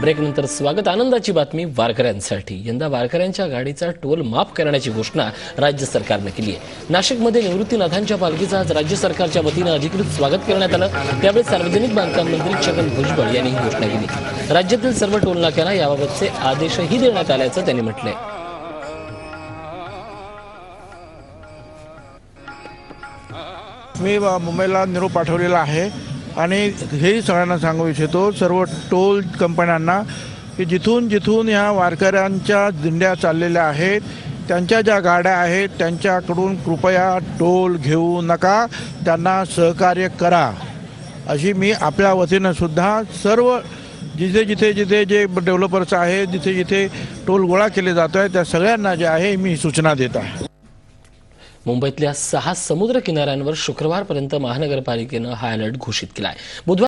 ब्रेकनंतर स्वागत. आनंदाची बातमी वारकऱ्यांसाठी. यंदा वारकऱ्यांच्या गाडीचा टोल माफ करण्याची घोषणा राज्य सरकारनं केली आहे. नाशिकमध्ये निवृत्तीनाथांच्या पालखीचं आज राज्य सरकारच्या वतीनं अधिकृत स्वागत करण्यात आलं. त्यावेळी सार्वजनिक बांधकाम मंत्री छगन भुजबळ यांनी ही घोषणा केली. राज्यातील सर्व टोलनाक्यांना याबाबतचे आदेशही देण्यात आल्याचं त्यांनी म्हटलंय. मी मुंबईला निरोप पाठवलेला आहे. आणि हेही सगळ्यांना सांगू इच्छितो सर्व टोल कंपन्यांना की जिथून जिथून ह्या वारकऱ्यांच्या दिंड्या चाललेल्या आहेत त्यांच्या ज्या गाड्या आहेत त्यांच्याकडून कृपया टोल घेऊ नका त्यांना सहकार्य करा. अशी मी आपल्या वतीनं सुद्धा सर्व जिथे जिथे जिथे जे डेव्हलपर्स आहेत जिथे जिथे टोल गोळा केले जात आहे त्या सगळ्यांना जे आहे मी सूचना देत आहे. मुंबईतल्या सहा समुद्र किनाऱ्यांवर शुक्रवारपर्यंत महानगरपालिकेनं हाय अलर्ट घोषित केला आहे बुधवार